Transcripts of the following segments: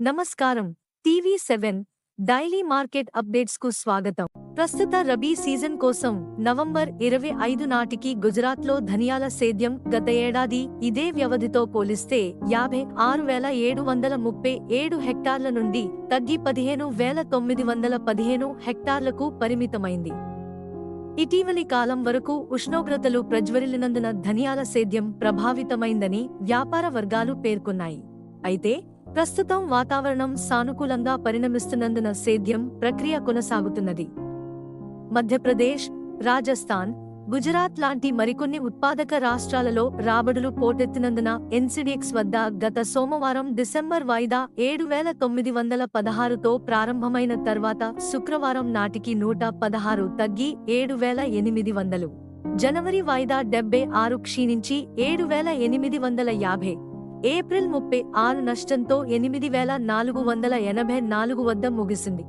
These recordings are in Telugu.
నమస్కారం. టీవీ సెవెన్ డైలీ మార్కెట్ అప్డేట్స్కు స్వాగతం. ప్రస్తుత రబీ సీజన్ కోసం నవంబర్ ఇరవై ఐదు నాటికి గుజరాత్లో ధనియాల సేద్యం గత ఏడాది ఇదే వ్యవధితో పోలిస్తే యాభై ఆరు వేల ఏడు వందల ముప్పై ఏడు హెక్టార్ల నుండి తగ్గి పదిహేను వేల తొమ్మిది వందల పదిహేను హెక్టార్లకు పరిమితమైంది. ఇటీవలి కాలం వరకు ఉష్ణోగ్రతలు ప్రజ్వరిల్లినందున ధనియాల సేద్యం ప్రభావితమైందని వ్యాపార వర్గాలు పేర్కొన్నాయి. అయితే ప్రస్తుతం వాతావరణం సానుకూలంగా పరిణమిస్తున్నందున సేద్యం ప్రక్రియ కొనసాగుతున్నది. మధ్యప్రదేశ్ రాజస్థాన్ గుజరాత్ లాంటి మరికొన్ని ఉత్పాదక రాష్ట్రాలలో రాబడులు పోటెత్తినందున ఎన్సిడిఎక్స్ వద్ద గత సోమవారం డిసెంబర్ వాయిదా ఏడు వేల తొమ్మిది వందల పదహారుతో ప్రారంభమైన తర్వాత శుక్రవారం నాటికి నూట పదహారు తగ్గి ఏడు వేల ఎనిమిది వందలు. జనవరి వాయిదా డెబ్బై ఆరు క్షీణించి ఏడు వేల ఎనిమిది వందల యాభై. ఏప్రిల్ ముప్పై ఆరు నష్టంతో ఎనిమిది వేల నాలుగు వందల ఎనభై నాలుగు వద్ద ముగిసింది.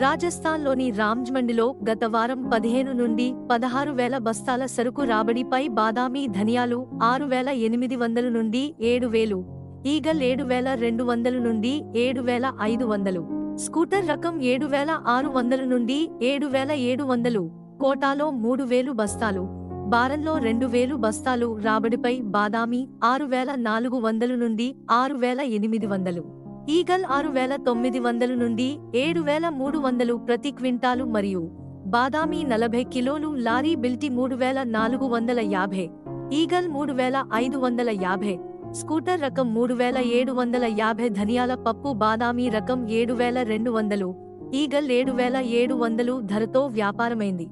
రాజస్థాన్లోని రామ్జ్మండిలో గత వారం పదిహేను నుండి పదహారు వేల బస్తాల సరుకు రాబడిపై బాదామి ధనియాలు ఆరు వేల ఎనిమిది వందలు నుండి ఏడు వేలు ఈగల్ ఏడు వేల రెండు వందలు నుండి ఏడు వేల ఐదు వందలు స్కూటర్ రకం ఏడు వేల ఆరు వందలు నుండి ఏడు వేల ఏడు వందలు కోటాలో మూడు వేలు బస్తాలు బారంలో రెండు వేలు బస్తాలు రాబడిపై బాదామి ఆరు వేల నాలుగు వందలు నుండి ఆరు వేల ఎనిమిది వందలు. ఈగల్ ఆరు వేల తొమ్మిది వందలు నుండి ఏడు వేల మూడు వందలు ప్రతి క్వింటాలు మరియు బాదామి నలభై కిలోలు లారీ బిల్టి మూడు వేల నాలుగు వందల యాభై. ఈగల్ మూడు వేల ఐదు వందల యాభై. స్కూటర్ రకం మూడు వేల ఏడు వందల యాభై ధనియాల పప్పు బాదామి రకం ఏడు వేల రెండు వందలు. ఈగల్ ఏడు వేల ఏడు వందలు ధరతో వ్యాపారమైంది.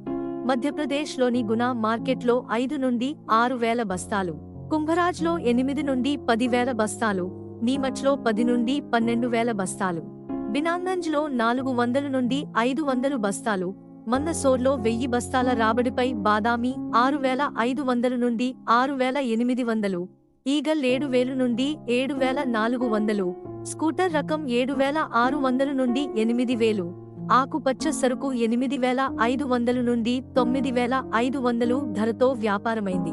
మధ్యప్రదేశ్లోని గునా మార్కెట్లో ఐదు నుండి ఆరు వేల బస్తాలు కుంభరాజ్లో ఎనిమిది నుండి పదివేల బస్తాలు నీమచ్లో పది నుండి పన్నెండు వేల బస్తాలు బినాంగంజ్లో నాలుగు వందల నుండి ఐదు వందలు బస్తాలు మందసోర్లో వెయ్యి బస్తాల రాబడిపై బాదామి ఆరు వేల ఐదు వందల నుండి ఆరు వేల ఎనిమిది వందలు ఈగల్ ఏడు వేలు నుండి ఏడు వేల నాలుగు వందలు స్కూటర్ రకం ఏడు వేల ఆరు వందల నుండి ఎనిమిది వేలు ఆకుపచ్చ సరుకు ఎనిమిది వేల ఐదు వందలు నుండి తొమ్మిది వేల ఐదు వందలు ధరతో వ్యాపారమైంది.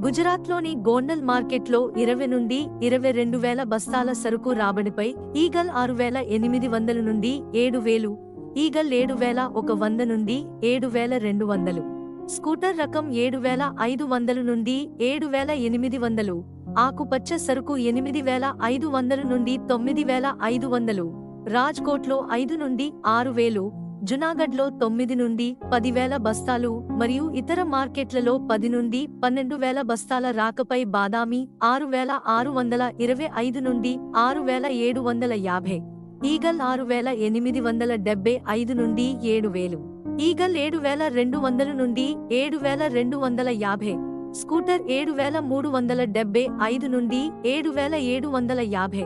గుజరాత్లోని గోండల్ మార్కెట్లో ఇరవై నుండి ఇరవై రెండు వేల బస్తాల సరుకు రాబడిపై ఈగల్ ఆరు వేల ఎనిమిది వందల నుండి ఏడు వేలు ఈగల్ ఏడు వేల ఒక వంద నుండి ఏడు వేల రెండు వందలు స్కూటర్ రకం ఏడు వేల ఐదు వందలు నుండి ఏడు వేల ఎనిమిది వందలు ఆకుపచ్చ సరుకు ఎనిమిది వేల ఐదు వందలు నుండి తొమ్మిది వేల ఐదు వందలు రాజ్కోట్లో ఐదు నుండి ఆరు వేలు జునాగఢ్లో తొమ్మిది నుండి పదివేల బస్తాలు మరియు ఇతర మార్కెట్లలో పది నుండి పన్నెండు వేల బస్తాల రాకపై బాదామి ఆరు వేల ఆరు వందల ఇరవై ఐదు నుండి ఆరు వేల ఏడు వందల యాభై ఈగల్ ఆరు వేల ఎనిమిది వందల డెబ్బై ఐదు నుండి ఏడు వేలు ఈగల్ ఏడు వేల రెండు వందల నుండి ఏడు వేల రెండు వందల యాభై స్కూటర్ ఏడు వేల మూడు వందల డెబ్బై ఐదు నుండి ఏడు వేల ఏడు వందల యాభై.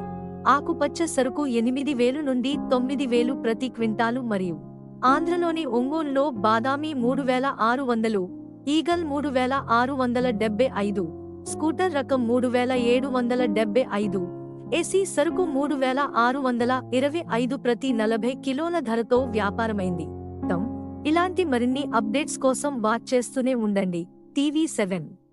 ఆకుపచ్చ సరుకు ఎనిమిది వేలు నుండి తొమ్మిది వేలు ప్రతి క్వింటాలు మరియు ఆంధ్రలోని ఒంగోలులో బాదామి మూడు వేల ఆరు వందలు ఈగల్ మూడు వేల ఆరు వందల డెబ్బై ఐదు స్కూటర్ రకం మూడు వేల ఏడు వందల డెబ్బై ఐదు ఏసీ సరుకు మూడు వేల ఆరు వందల ఇరవై ఐదు ప్రతి నలభై కిలోల ధరతో వ్యాపారమైంది. ఇలాంటి మరిన్ని అప్డేట్స్ కోసం వాచ్ చేస్తూనే ఉండండి. TV seven.